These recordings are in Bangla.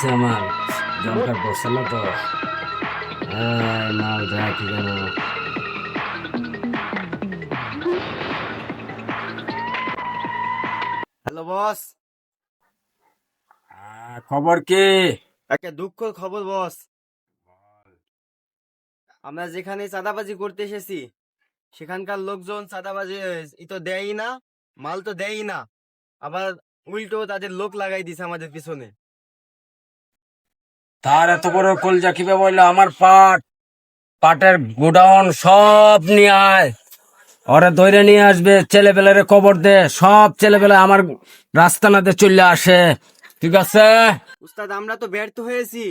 আছে আমার। জমকার পড়ছে না তো? মাল দেয় কি কেন হ্যালো বস। খবর কি? একটা দুঃখ খবর বস। আমরা যেখানে চাঁদাবাজি করতে এসেছি সেখানকার লোকজন চাঁদাবাজি তো দেয়ই না মাল তো দেয়ই না। আবার উল্টো তাদের লোক লাগাই দিছে আমাদের পিছনে। তার এত বড় কলজা কিবে বলল আমার পাট। পাটের গোডাউন সব নিয়ে আয়। ওরে ধরে নিয়ে আসবে ছেলেবেলারে কবর দে। সব ছেলেবেলা আমার রাস্তা নাতে চলে আসে। ঠিক আছে? উস্তাদ আমরা তো ব্যর্থ হয়েছি।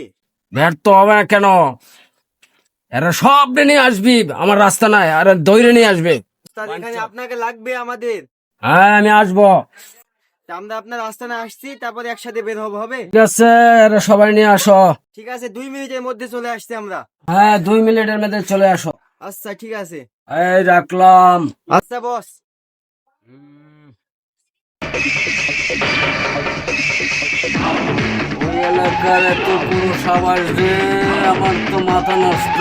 ব্যর্থ হবে না কেন? এরা সব নিয়ে আসবি আমার রাস্তা নাই আর দৌড়ে নিয়ে আসবে। উস্তাদ এখানে আপনাকে লাগবে আমাদের। হ্যাঁ আমি আসব। আমরা আপনার আস্তানে আসছি তারপরে একসাথে বের হব হবে? ঠিক আছে এরা সবাই নিয়ে আসো। ঠিক আছে দুই মিনিটের মধ্যে চলে আসছি আমরা। হ্যাঁ দুই মিনিটের মধ্যে চলে আসো। আচ্ছা ঠিক আছে। এই রাখলাম। আচ্ছা বস। ওই এলাকার এত পুরো সাবাস রে আমার তো মাথা নষ্ট।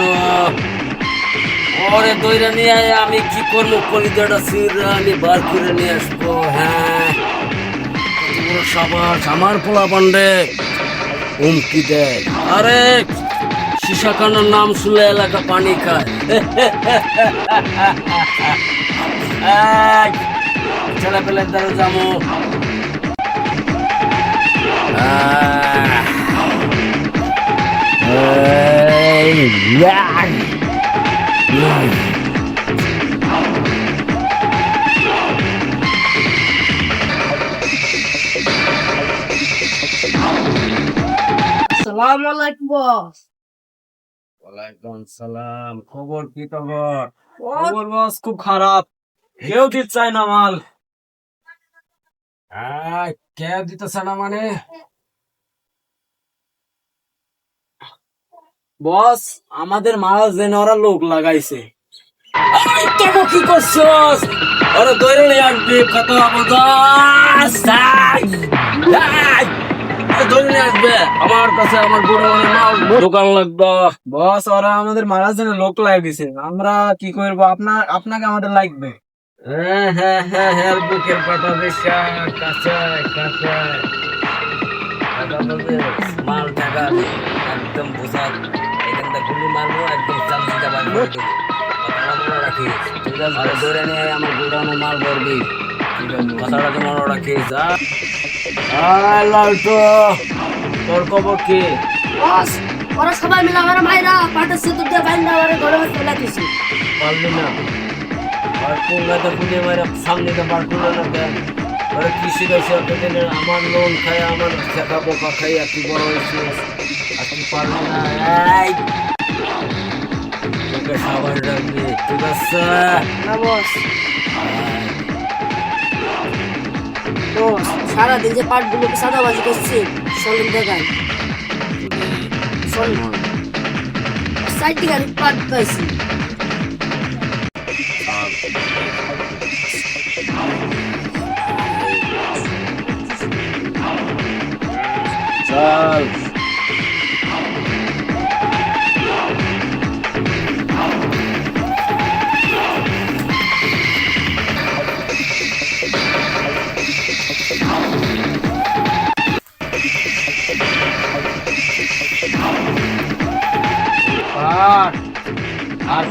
ওরে দইরা নিয়ে আয়, আমি কি করব? কলিজাটা সিরা আমি বার করে নিয়ে আসব। হ্যাঁ। সাবাস আমার পোলা পান্ডে হুমকি দেয় আরে সীসা খানার নাম শুনলে এলাকা পানি খায় ছেলে পেলে দ্বারা যাব সালাম আলাইকুম বস। ওয়ালাইকুম সালাম খবর কি খবর? খবর বস খুব খারাপ। কেউ দিতে চায় না মাল। আহ, কেউ দিতেছে না মানে। বস আমাদের মাল যেন ওরা লোক লাগাইছে। তোকে কি করছস? ওরা দৈরে আসবি কত আবদাস দৈরে নিয়ে আসবে। আমার কাছে আমার মানে দোকান লাগবে। বস ওরা আমাদের মারার জন্য লোক লাগিয়েছে আমরা কি করব? আপনার আপনাকে আমাদের লাগবে। হ্যাঁ হ্যাঁ হ্যাঁ হ্যাঁ বুকের পাটা বেশা কাঁচায় কাঁচায় মাল টাকা একদম বোঝা। এখান গুলি মারবো একদম চামচিটা বার কথাটা মনে ঠিক আছে। ধরে নিয়ে আমার গোডাউনে মাল ভরবি। কথাটা তো মনে রাখিস যা লালটু তোর খবর কি? বস ওরা সবাই মিলে আমার ভাইরা পাটের সেতু দিয়ে বাইন্দা আমার ঘরে ফেলে দিছি। পারলি না। আর কোনগাতে পুড়িয়ে মারা সামনে তো বার করল না কেন ওরা কি শিখেছে আমার লোন খাই আমার শেখা বোকা খাই আর তুই বড় হয়েছিস? আর তুই পারলি না? এই! তোকে সাবাস রাখবি ঠিক আছে? না বস। বস সারাদিন যে পাটগুলোকে সাদাবাজি করছে সলিম দেখায় সলিম সাইড থেকে আমি পাট পাইছি। চল।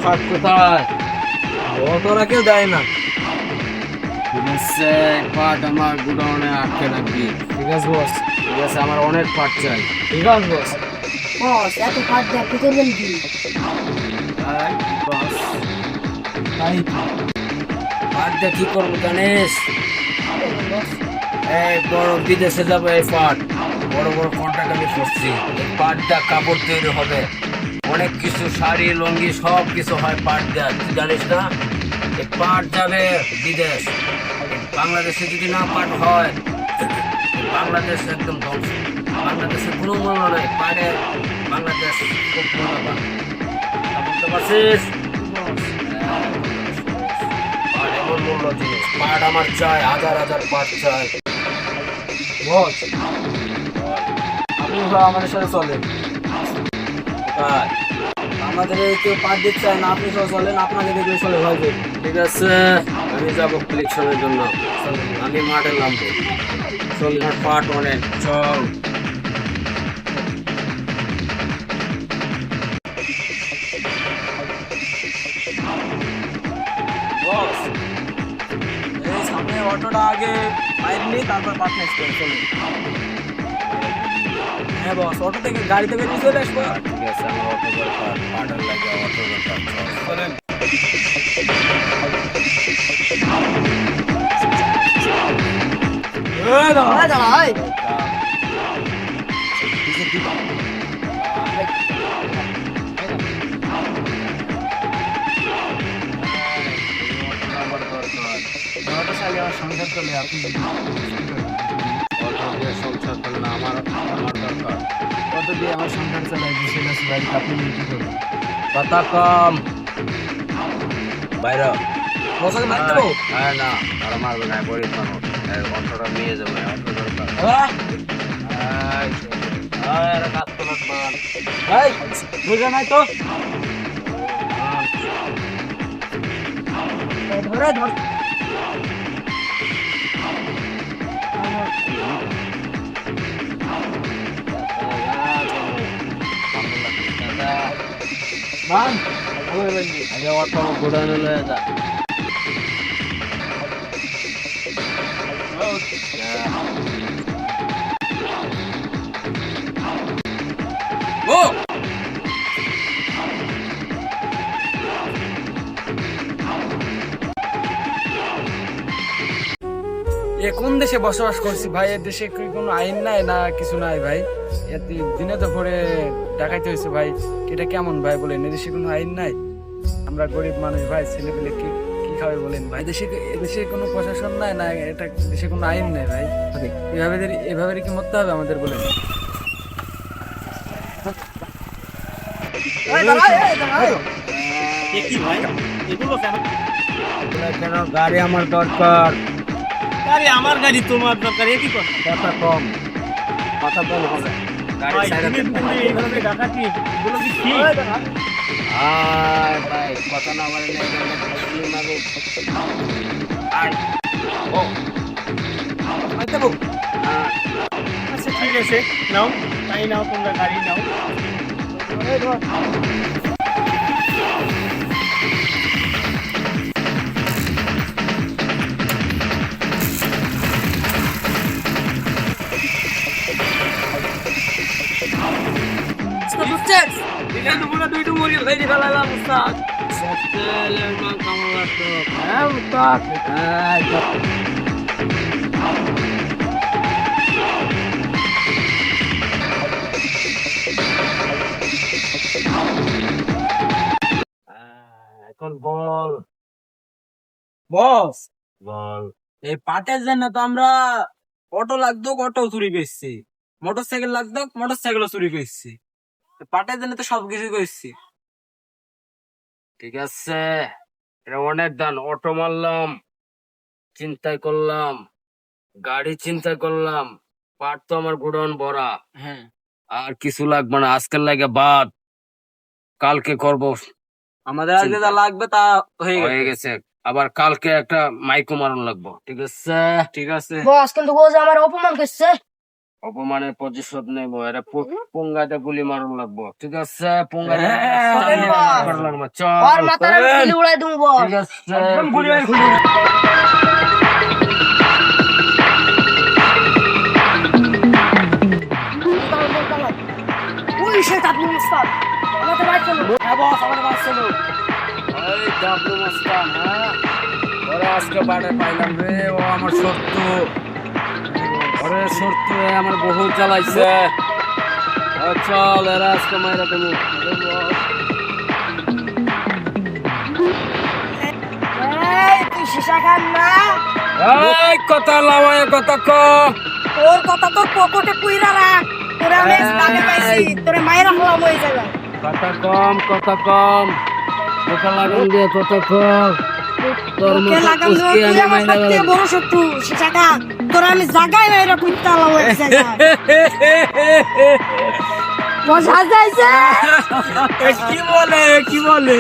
ফাট কোথায়? ও তোরা কেউ দেয় না। পাট আমার গুডাউনে আটকে রাখবি। ঠিক আছে বস ঠিক আছে আমার অনেক পাট চাই। ঠিক আছে বস বস এত পাট দিয়ে কি করবেন কি তাই পাট দিয়ে কি করব জানিস? এই বড় বিদেশে যাব এই পাট বড় বড় কন্ট্রাক্ট আমি করছি। এই পাটটা কাপড় তৈরি হবে। অনেক কিছু, শাড়ি, লুঙ্গি, সব কিছু হয় পাট দেওয়া তুই জানিস না? পাট যাবে বিদেশ। বাংলাদেশে যদি না পাট হয় বাংলাদেশ একদম ধ্বংস। বাংলাদেশে কোনো মূল্য নাই। পাটে বাংলাদেশ খুব তা বুঝতে পারছিস? পাট মূল্য আমার চাই, হাজার হাজার পাট চাই। আপনি আমাদের সাথে চলেন আমাদের কেউ পাঠ দিতে চায় না আপনি সব চলেন আপনাকে দেখলে চলে ভয় করবে ঠিক আছে আমি যাব কালেকশনের জন্য। আমি মাঠে নামবো। চল আমার পাট অনেক চল। অটোটা আগে বাইরে নিয়ে তারপর নেক্সট করে চলুন হ্যাঁ বস অটো থেকে গাড়ি থেকে নিয়ে চলে আসব ঠিক আছে আমার অটো লাগে চলেন আমার সংসার চলে আপনি সংসার করলে আমার আমার দরকার। কত দিয়ে আমার সংসার চালাই বসে গেছে আপনি কি করবেন? কথা কম। বাইরে। বসাকে মারতে দেবো? হ্যাঁ না আর মারবে না গরিব মানুষ। অটোটা নিয়ে যাবে অটো দরকার। এই, বুঝে নাই তো? ধরে ধর। আগে গোডাউনে লয়ে যা কোন দেশে বসবাস করছি ভাই? এ দেশে কোনো আইন নাই না কিছু নাই ভাই? এতে দিনে তো পরে ডাকাইতে হয়েছে ভাই। এটা কেমন ভাই বলেন? এদেশে কোনো আইন নাই? আমরা গরিব মানুষ ভাই ছেলে পেলে কি কি খাবে বলেন ভাই? দেশে এদেশে কোনো প্রশাসন নাই না এটা দেশে কোনো আইন নাই ভাই? এভাবে এভাবে কি মরতে হবে আমাদের বলেন? গাড়ি আমার দরকার। আরে আমার গাড়ি তোমার দরকার একই কথা? কথা কম। কথা কম হবে কথা না বলে? হ্যাঁ। আচ্ছা ঠিক আছে নাও তাই নাও তোমরা গাড়ি নাও। হ্যাঁ উস্তাদ হ্যাঁ এখন বল। বস। বল। এই পাটের জন্য তো আমরা অটো লাগতো অটো চুরি করছি। মোটর সাইকেল লাগতো মোটর সাইকেলও চুরি করছি। পাটের জন্য তো সবকিছু করছি। ঠিক আছে? এটা অনেক দান অটো মারলাম চিন্তাই করলাম গাড়ি চিন্তাই করলাম পাট তো আমার গোডাউন ভরা। হ্যাঁ। আর কিছু লাগবে না আজকের লাগে বাদ কালকে করব। আমাদের আজকে যা লাগবে তা হয়ে হয়ে গেছে। গেছে আবার কালকে একটা মাইকো মারণ লাগবো ঠিক আছে? ঠিক আছে। বস কিন্তু আমার অপমান করছে। অপমানের প্রতিশোধ নেব এটা পুঙ্গাতে গুলি মারণ লাগবো। ঠিক আছে? পুঙ্গাতে চল ঠিক ওরা আজকে বাড়ে পাইলাম রে ও আমার শত্রু। ওরে শত্রু আমার বহুত জ্বালাইছে চল এরা আজকে মাইরা এই কথা লামায় কথা ক। তোর কথা তোর পকেটে কুইরা রাখ। তোরে আমি দামে পাইছি তোরে মায়ের হলাম হয়ে যাবে। কথা কম কথা কম। কথা লাগাম দিয়ে কথা কম। আমি জাগাই মেয়েরা কুইতা লাগাই বসা যাইছে কি বলে কি বলে?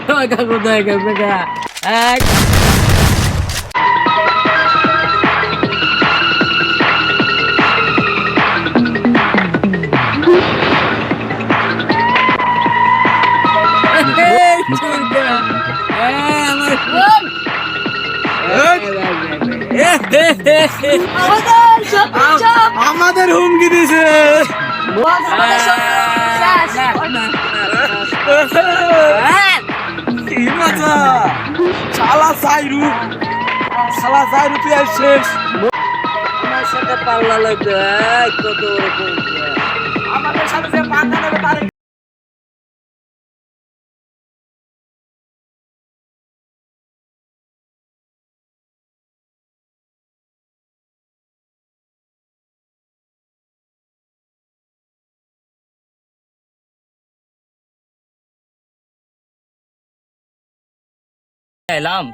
দয়া গা দয়া গা? আমাদের হুমকি দিছে। শালা সাইরু। শালা সাইরু তুই শেষ। আমার সাথে পাল্লা লাগবে কত আমাদের সাথে যে পাঙ্গা নেবে তার এলাম।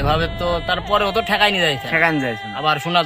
এভাবে তো তারপরেও তো ঠেকাই নিয়ে যাইছে। ঠেকান যাইছে আবার শোনা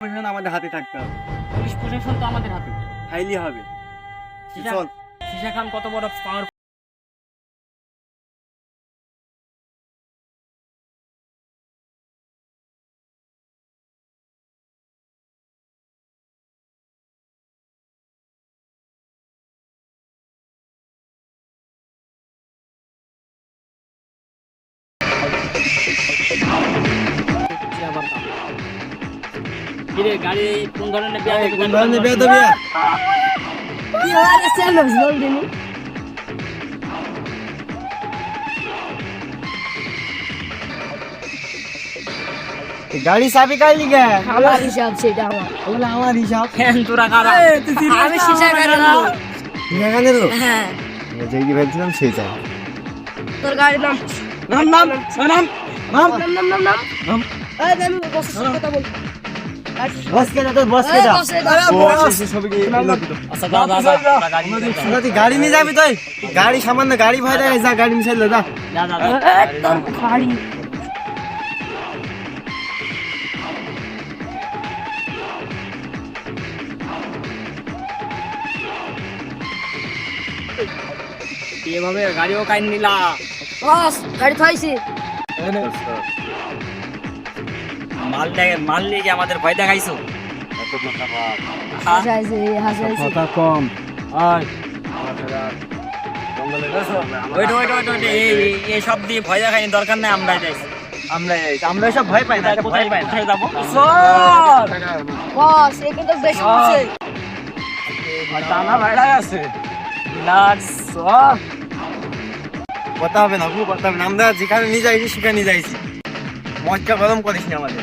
যায় আমাদের হাতে থাকতে হবে। পুলিশ প্রশাসন তো আমাদের হাতে। হাইলি হবে। চল। সিসা খান কত বড় পাওয়ার কিরে গাড়ি কোন ধরনের বিয়া কোন ধরনের বিয়ে দেবে কি হওয়ার চ্যালেঞ্জ বল দিনি গাড়ি চাবি কাই লিগে আমার হিসাব সেটা আমার। ওগুলো আমার হিসাব। ফ্যান তোরা কারা? আমি শিশা গাড়ি না। এখানে তো হ্যাঁ। যেই কি ভেবেছিলাম সেই চাই তোর গাড়ি নাম। নাম নাম নাম নাম। নাম নাম নাম নাম। এই আমি বস কথা বল গাড়ি নিয়ে যা। তুই গাড়ি নিয়ে যাবি তুই? গাড়ি সামান্য গাড়ি ভয় যা গাড়ি মিশাই যা। যা যা যা। একদম গাড়ি। এভাবে গাড়িও কাইন নিলা। বস গাড়ি থাইছি। মাল দেখে মাল নিয়ে গিয়ে আমাদের ভয় দেখাইছো? কথা কম। আয়। ওইটা ওইটা ওইটা ওইটা এই এই- এই সব দিয়ে ভয় দেখাইনি দরকার নাই আমরাই যাইছি। আমরা আমরা সব ভয় পাই না কোথায় পাই কোথায় যাব? বস! একে তো বেশি বলছে টানা ভাইরা আছে। রিল্যাক্স কথা হবে না খুব কথা হবে না। আমরা যেখানে নিয়ে যাইছি সেখানে নিয়ে যাইছি। মজা গরম করিস না আমাদের।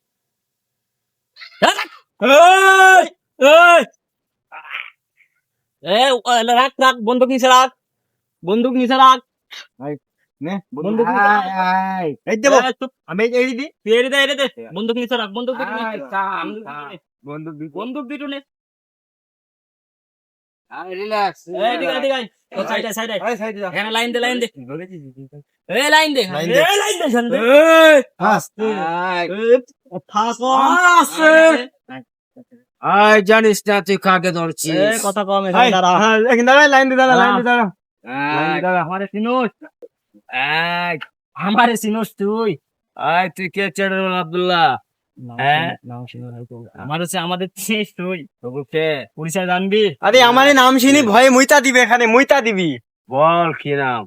রাখ রাখ বন্দুক নিচে রাখ। বন্দুক নিচে রাখ। বন্দুক। আমি দি। তুই এড়ে দে এড়ে দে বন্দুক নিচে রাখ বন্দুক দুটো বন্ধু বন্দুক দুটো নে। রিল্যাক্স এই দিকে দিকে সাইডে সাইডে সাইডে এখানে লাইন দে লাইন দে। এই লাইন দে লাইন দে। এই লাইন দে। শান্ত আই জানিস না তুই কাকে ধরছিস? কথা কম এখানে দাঁড়া। হ্যাঁ, দাঁড়া লাইন দিয়ে দাঁড়া লাইন দিয়ে দাঁড়া। দাঁড়া আমারে চিনোস। আমারে চিনোস তুই। আই তুই কে চেড়ে আব্দুল্লাহ? হ্যাঁ? আমার হচ্ছে আমাদের চিনিস তুই। তবু পরিচয় জানবি? আরে আমার নাম শুনি ভয়ে মুইতা দিবে এখানে মুইতা দিবি। বল কি নাম?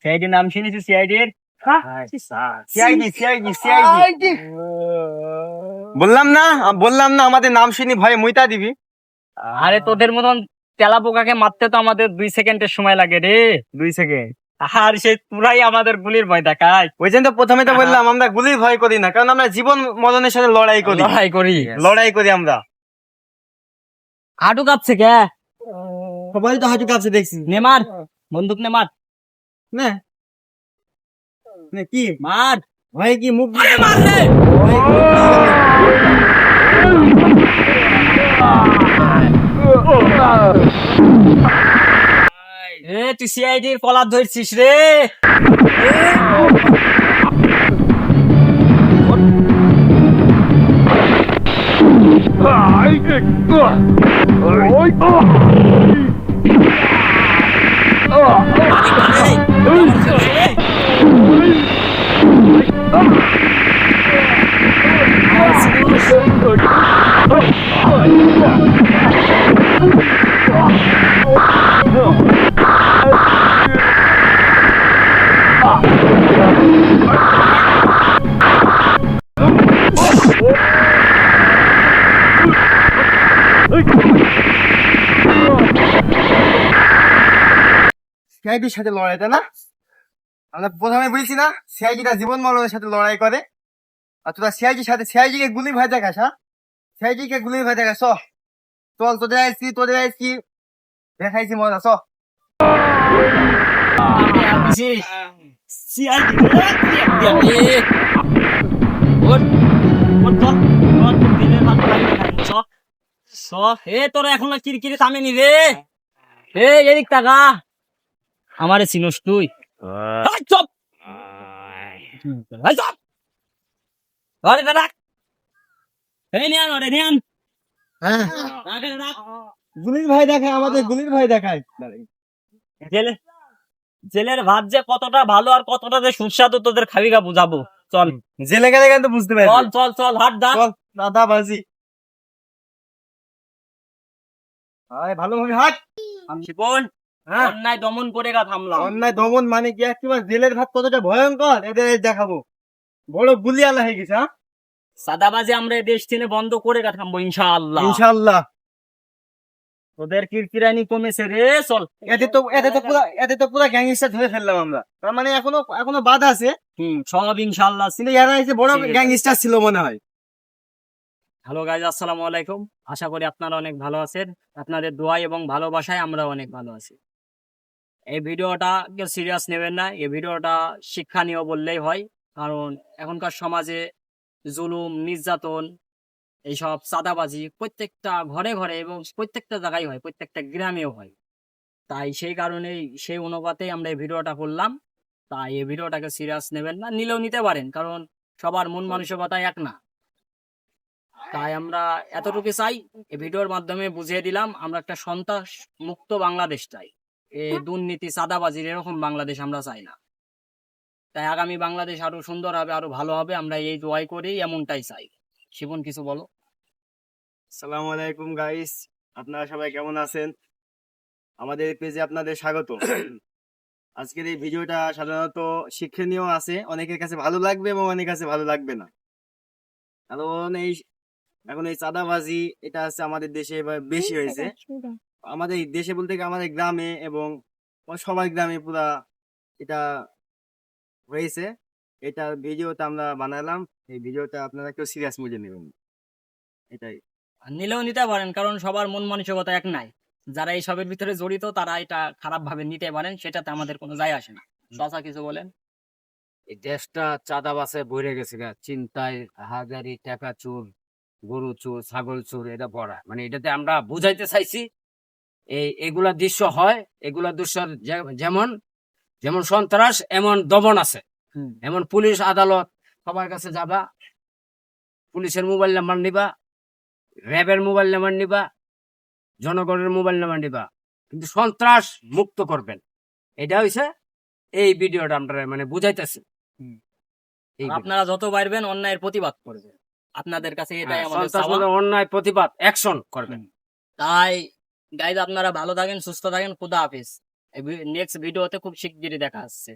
সিআইডি নাম সিআইডির? CID CID CID. বললাম না বললাম না আমাদের নাম শুনি ভয়ে মুইতা দিবি। আরে তোদের মতন তেলা পোকাকে মারতে তো আমাদের দুই সেকেন্ডের সময় লাগে রে দুই সেকেন্ড। আর সে পুরাই আমাদের গুলির ভয় দেখায়। ওই জন্য প্রথমে তো বললাম আমরা গুলির ভয় করি না কারণ আমরা জীবন মরণের সাথে লড়াই করি। লড়াই করি। লড়াই করি আমরা। হাঁটু কাঁপছে কে? সবাই তো হাঁটু কাছে দেখছি। নেমার বন্দুক নেমার না কি? মার। ভয় কি মুখ মার রে এ তুই সিআইডির পলার ধরছিস রে। সিআইডির সাথে লড়াইটা না? আমরা প্রথমে বলছি না সিআইডিটা জীবন মরণের সাথে লড়াই করে। আর তোরা সিআইজির সাথে সিআইজি কে গুলি ভয় দেখাস হ্যাঁ? সিআইজি কে গুলি ভয় দেখাস। চল, তোদের আইসি তোদের আইসি। দেখাইছি মজা, চ। তোরা এখন কিরকিরে থামেনি রে? এদিক তাকা। আমারে চিনস তুই? এই চুপ! এই চুপ! আরে দাদা এই নিয়ান ওরে নিয়ান হ্যাঁ। রাখ রে, রাখ। গুলির ভয় দেখায় আমাদের গুলির ভয় দেখায়। জেলে জেলের ভাত যে কতটা ভালো আর কতটা যে সুস্বাদু তোদের খাবিগা বুঝাবো। চল। জেলে গেলে কিন্তু বুঝতে পারবি। চল চল চল হাট দা দাদা বাজি। আয় ভালো ভাবে হাট। শিপন হ্যাঁ অন্যায় দমন করে গা থামলাম। অন্যায় দমন মানে কি? একেবারে জেলের ভাত কতটা ভয়ঙ্কর? এদের দেখাবো। বড় গুলিয়ালা হয়ে গেছে হ্যাঁ? সাদাবাজি আমরা দেশ থেকে বন্ধ করে গা থামবো ইনশাআল্লাহ। ইনশাল্লাহ তোদের কিরকিরানি কমেছে রে চল। এতে তো এতে তো পুরো এতে তো পুরো গ্যাংস্টার ধরে ফেললাম আমরা। তার মানে এখনও এখনও বাদ আছে। হুম সব ইনশাআল্লাহ কিন্তু এরা এসে বড় গ্যাংস্টার ছিল মনে হয়। হ্যালো গাইজ আসসালামু আলাইকুম। আশা করি আপনারা অনেক ভালো আছেন। আপনাদের দোয়া এবং ভালোবাসায় আমরা অনেক ভালো আছি। এই ভিডিওটা কেউ সিরিয়াস নেবেন না, এই ভিডিওটা শিক্ষণীয় বললেই হয়। কারণ এখনকার সমাজে জুলুম, নির্যাতন, এইসব চাঁদাবাজি প্রত্যেকটা ঘরে ঘরে এবং প্রত্যেকটা জায়গায় হয়, প্রত্যেকটা গ্রামেও হয়। তাই সেই কারণেই সেই অনুপাতেই আমরা এই ভিডিওটা করলাম। তাই এই ভিডিওটাকে সিরিয়াস নেবেন না, নিলেও নিতে পারেন, কারণ সবার মন মানসিকতা এক না। তাই আমরা এতটুকু চাই, এই ভিডিওর মাধ্যমে বুঝিয়ে দিলাম, আমরা একটা সন্ত্রাস মুক্ত বাংলাদেশ চাই। এই দুর্নীতি চাঁদাবাজির এরকম বাংলাদেশ আমরা চাই না। তাই আগামী বাংলাদেশ আরও সুন্দর হবে আরও ভালো হবে আমরা এই দোয়াই করেই এমনটাই চাই। শিবন কিছু বলো? আসসালামু আলাইকুম গাইস আপনারা সবাই কেমন আছেন? আমাদের পেজে আপনাদের স্বাগত। আজকের এই ভিডিওটা সাধারণত শিক্ষণীয় আছে অনেকের কাছে ভালো লাগবে এবং অনেকের কাছে ভালো লাগবে না। কারণ এই এখন এই চাঁদাবাজি এটা আছে আমাদের দেশে এবার বেশি হয়েছে। আমাদের দেশে বলতে গেলে আমাদের গ্রামে এবং সবার গ্রামে পুরা এটা হয়েছে এটা ভিডিওটা আমরা বানালাম। এই ভিডিওটা আপনারা কেউ সিরিয়াস মুজে নেবেন এটাই। নিলেও নিতে পারেন কারণ সবার মন মানসিকতা এক নাই। যারা এই সবের ভিতরে জড়িত তারা এটা খারাপ ভাবে নিতে পারেন সেটাতে আমাদের কোনো যায় আসে না। চাচা কিছু বলেন। এই দেশটা চাঁদাবাসে ভরে গেছে গা। চিন্তায় হাজারি টাকা চোর গরু চোর ছাগল চোর এটা ভরা। মানে এটাতে আমরা বুঝাইতে চাইছি এই এগুলা দৃশ্য হয় এগুলা দৃশ্য যেমন যেমন সন্ত্রাস এমন দমন আছে। এমন পুলিশ আদালত সবার কাছে যাবা পুলিশের মোবাইল নাম্বার নিবা র্যাবের মোবাইল নাম্বার নিবা জনগণের মোবাইল নাম্বার নিবা কিন্তু সন্ত্রাস মুক্ত করবেন। এটা হইছে এই ভিডিওটা আমরা মানে বুঝাইতেছি। আপনারা যত পারবেন অন্যায়ের প্রতিবাদ করবেন। আপনাদের কাছে এটাই হ্যাঁ, আমাদের অন্যায় প্রতিবাদ অ্যাকশন করবেন। তাই গাইজ আপনারা ভালো থাকেন সুস্থ থাকেন খুদা হাফিজ। নেক্সট ভিডিওতে খুব শিগগিরই দেখা আসছে